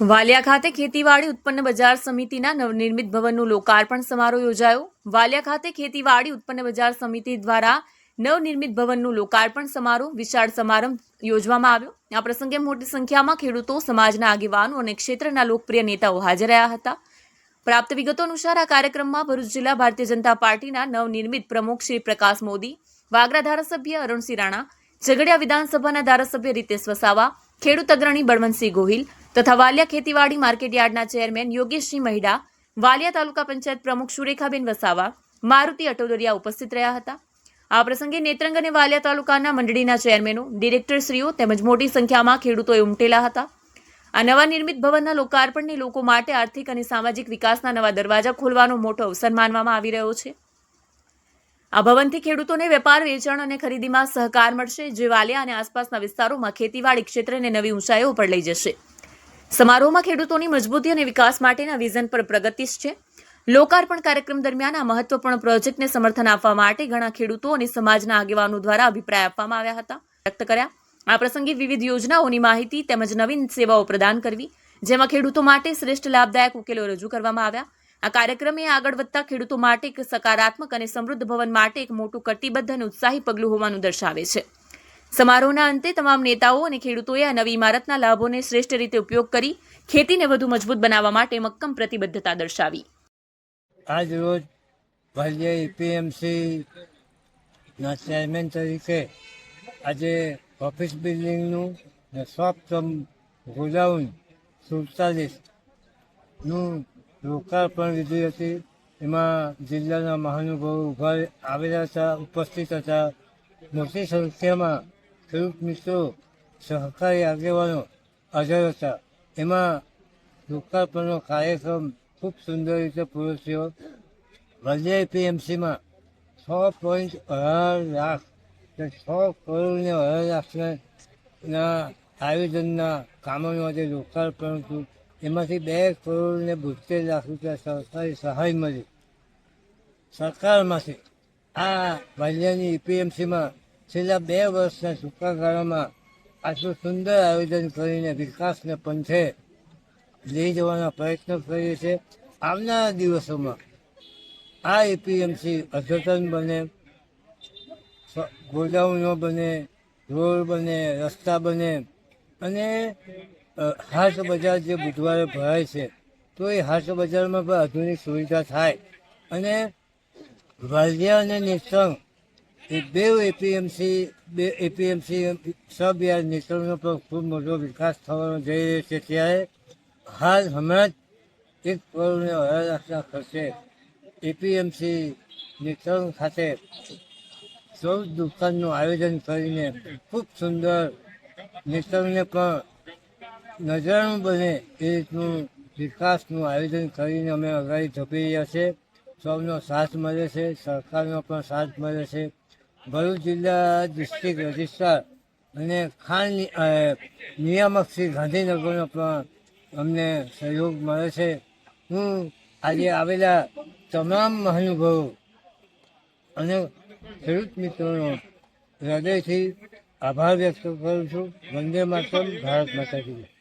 વાલિયા ખાતે ખેતીવાડી ઉત્પન્ન બજાર સમિતિના નવનિર્મિત ભવનનું લોકાર્પણ સમારોહ યોજાયો. વાલિયા ખાતે ખેતીવાડી ઉત્પન્ન બજાર સમિતિ દ્વારા નવનિર્મિત ભવનનું લોકાર્પણ સમારોહ વિશાળ સમારંભ યોજવામાં આવ્યો. આ પ્રસંગે મોટી સંખ્યામાં ખેડૂતો, સમાજના આગેવાનો અને ક્ષેત્રના લોકપ્રિય નેતાઓ હાજર રહ્યા હતા. પ્રાપ્ત વિગતો અનુસાર આ કાર્યક્રમમાં ભરૂચ જિલ્લા ભારતીય જનતા પાર્ટીના નવનિર્મિત પ્રમુખ શ્રી પ્રકાશ મોદી, વાગરા ધારાસભ્ય અરુણસિંહ રાણા, ઝઘડિયા વિધાનસભાના ધારાસભ્ય રીતેશ વસાવા, ખેડૂત અગ્રણી બળવંતસિંહ ગોહિલ તથા વાલિયા ખેતીવાડી માર્કેટયાર્ડના ચેરમેન યોગેશસિંહ મહિડા, વાલિયા તાલુકા પંચાયત પ્રમુખ સુરેખાબેન વસાવા, મારુતિ અટોદરિયા ઉપસ્થિત રહ્યા હતા. આ પ્રસંગે નેત્રંગ અને વાલિયા તાલુકાના મંડળીના ચેરમેનો ડિરેક્ટરશ્રીઓ તેમજ મોટી સંખ્યામાં ખેડૂતોએ ઉમટેલા હતા. આ નવા નિર્મિત ભવનના લોકાર્પણને લોકો માટે આર્થિક અને સામાજિક વિકાસના નવા દરવાજા ખોલવાનો મોટો અવસર માનવામાં આવી રહ્યો છે. આ ભવનથી ખેડૂતોને વેપાર, વેચાણ અને ખરીદીમાં સહકાર મળશે, જે વાલિયા અને આસપાસના વિસ્તારોમાં ખેતીવાડી ક્ષેત્રને નવી ઊંચાઈઓ પર લઈ જશે. સમારોહમાં ખેડૂતોની મજબૂતી અને વિકાસ માટેના વિઝન પર પ્રગતિશ છે. લોકાર્પણ કાર્યક્રમ દરમિયાન આ મહત્વપૂર્ણ પ્રોજેક્ટને સમર્થન આપવા માટે ઘણા ખેડૂતો અને સમાજના આગેવાનો દ્વારા અભિપ્રાય આપવામાં આવ્યા હતા. વ્યક્ત કર્યા, આ પ્રસંગે વિવિધ યોજનાઓની માહિતી તેમજ નવીન સેવાઓ પ્રદાન કરવી, જેમાં ખેડૂતો માટે શ્રેષ્ઠ લાભદાયક ઉકેલો રજૂ કરવામાં આવ્યા. આ કાર્યક્રમે આગળ વધતા ખેડૂતો માટે એક સકારાત્મક અને સમૃદ્ધ ભવન માટે એક મોટું કટિબદ્ધ અને ઉત્સાહી પગલું હોવાનું દર્શાવે છે. સમારોહના અંતે તમામ નેતાઓ અને ખેડૂતોએ આ નવી ઇમારતના લાભોને શ્રેષ્ઠ રીતે ઉપયોગ કરી ખેતીને વધુ મજબૂત બનાવવા માટે મક્કમ પ્રતિબદ્ધતા દર્શાવી. આજ રોજ ભાલ્ય એપીએમસી ના ચેરમેન તરીકે આજે ઓફિસ બિલ્ડિંગનું કમ ગોડાઉન સુડતાલીસનું લોકાર્પણ લીધી હતી. એમાં જિલ્લાના મહાનુભાવો ઊભા આવેલા હતા, ઉપસ્થિત હતા. મોટી સંખ્યામાં ખેડૂત મિત્રો, સહકારી આગેવાનો, હાજર હતા. એમાં લોકાર્પણનો કાર્યક્રમ ખૂબ સુંદર રીતે પૂરો થયો. વલય પીએમસીમાં છ પોઈન્ટ અઢાર લાખ છ કરોડ ને અઢાર લાખના આયોજનના કામોનું આજે લોકાર્પણ હતું એમાંથી બે કરોડ ને બોતેર લાખ રૂપિયા સરકારી સહાય મળી. સરકારમાંથી આ વાલિયાની ઈપીએમસીમાં છેલ્લા બે વર્ષના ટૂંકાગાળામાં આટલું સુંદર આયોજન કરીને વિકાસને પંથે લઈ જવાના પ્રયત્ન કરીએ છીએ. આવનારા દિવસોમાં આ એપીએમસી અદ્યતન બને ગોડાઉનો બને, રોડ બને, રસ્તા બને અને હાટ બજાર જે બુધવારે ભરાય છે, તો એ હાટ બજારમાં પણ આધુનિક સુવિધા થાય અને વાલિયા અને નેત્રંગ એ બે એપીએમસી બે એપીએમસી સબ યાર નેત્રંગનો પણ ખૂબ મોટો વિકાસ થવાનો જઈ રહ્યો છે ત્યારે. હાલ હમણાં જ એક કરોડને અઢાર લાખના ખર્ચે એપીએમસી નેત્રંગ ખાતે ચૌદ દુકાનનું આયોજન કરીને ખૂબ સુંદર નેત્રંગને પણ નજરાણું બને એ રીતનું વિકાસનું આયોજન કરીને અમે અગાડી ધપી રહ્યા છીએ સૌનો સાથ મળે છે, સરકારનો પણ સાથ મળે છે. ભરૂચ જિલ્લા ડિસ્ટ્રિક્ટ રજિસ્ટ્રાર અને ખાન નિયામક શ્રી ગાંધીનગરનો પણ અમને સહયોગ મળે છે હું આજે આવેલા તમામ મહાનુભાવો અને ખેડૂત મિત્રોનો હૃદયથી આભાર વ્યક્ત કરું છું વંદે માતરમ, ભારત માતા કી જય.